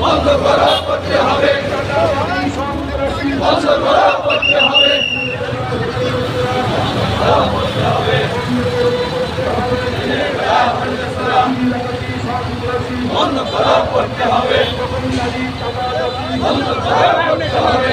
বন্ধ করা, করতে হবে। বন্ধ করা, করতে হবে। বন্ধ করা করতে হবে বন্ধ করা করতে হবে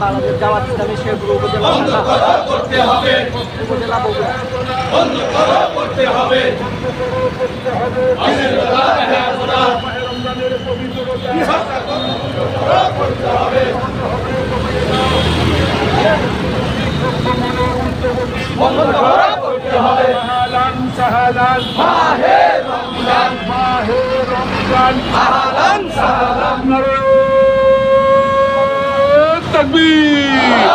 বাংলাদেশ জামাত ইসলামী শেরপুর উপজেলা উপজেলা সাহালান সাহালান মাহে রমজান। মাহে রমজান। আহলান সাহলান তকবীর।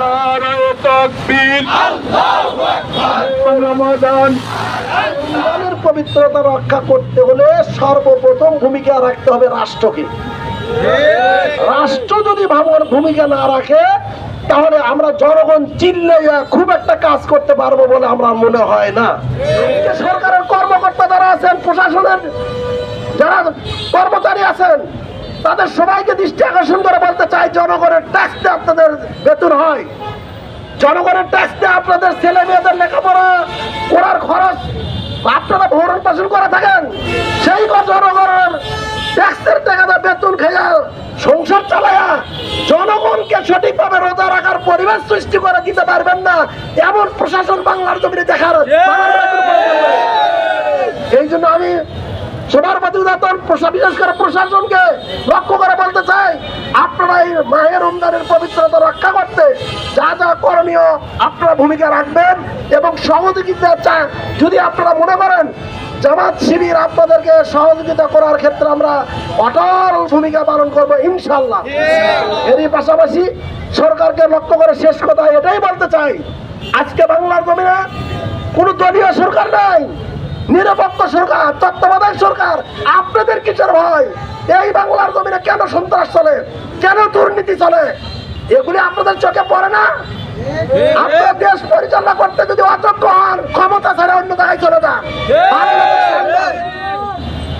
নারায়ে তকবীর। রমাদান। পবিত্রতা রক্ষা করতে হলে সর্বপ্রথম ভূমিকা রাখতে হবে রাষ্ট্রকে। রাষ্ট্র যদি ভাবর ভূমিকা না রাখে তাহলে আমরা জনগণ চিনলে খুব একটা কাজ করতে পারব বলে আমরা মনে হয় না। সরকারের কর্মকর্তা যারা আছেন প্রশাসনের যারা কর্মচারী আছেন তাদের সবাইকে দৃষ্টি আকর্ষণ করে বলতে চাই, জনগণের ট্যাক্সতে আপনাদের বেতন হয়। জনগণের ট্যাক্সতে আপনাদের ছেলে মেয়েদের লেখাপড়া করার খরচ আপনারা ভরণ পোষণ করে থাকেন। সেই জনগণের ট্যাক্সের টাকাটা বেতন খাইয়া সংসার চালায়া জনগণকে সঠিকভাবে রোজা রাখার পরিবেশ সৃষ্টি করে দিতে পারবেন না। এমন প্রশাসন বাংলার জমিনে দেখার এই জন্য আমি প্রতি বিশেষ করে প্রশাসনকে লক্ষ্য করে বলতে চাই, আপনারা এই মাহের রমজানের পবিত্রতা রক্ষা করতে যা যা করণীয় আপনারা ভূমিকা রাখবেন এবং সহযোগিতা চান। যদি আপনারা মনে করেন জামাত শিবির আপনাদেরকে সহযোগিতা করার ক্ষেত্রে আমরা অটল ভূমিকা পালন করব ইনশাল্লাহ এরই পাশাপাশি সরকারকে লক্ষ্য করে শেষ কথা এটাই বলতে চাই। আজকে বাংলার জমিনে কোন দলীয় সরকার নাই। নিরপেক্ষ সরকার তত্ত্বাবধায়ক সরকার আপনাদের কিসের ভয়? এই বাংলার জমিনে কেন সন্ত্রাস চলে? কেন দুর্নীতি চলে? এগুলি আপনাদের চোখে পড়ে না? আপনার দেশ পরিচালনা করতে যদি অযোগ্য হন ক্ষমতা ছাড়া অন্য জায়গায় চলে যান।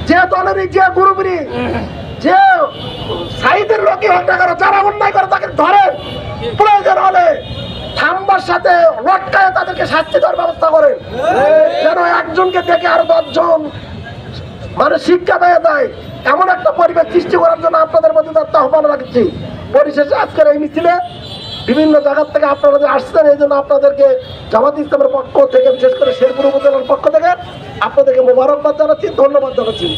যে দলেরই যে গ্রুপেরই যে সাইদের লোকই হোক না কেন যারা অন্যায় করে তাকে ধরেন প্রয়োজন হলে থাম্বার সাথে লটকায় তাদেরকে শাস্তি দেওয়ার ব্যবস্থা করেন যেন একজনকে দেখে আরও দশজন মানে শিক্ষা দেয় দেয়। এমন একটা পরিবেশ সৃষ্টি করার জন্য আপনাদের মধ্যে তার আহ্বান রাখছি। পরিশেষে আজকের এই মিছিলে বিভিন্ন জায়গার থেকে আপনারা যে আসছেন, এই জন্য আপনাদেরকে জামাত ইসলামের পক্ষ থেকে, বিশেষ করে শেরপুর উপজেলার পক্ষ থেকে আপনাদেরকে মোবারকবাদ জানাচ্ছি, ধন্যবাদ জানাচ্ছি।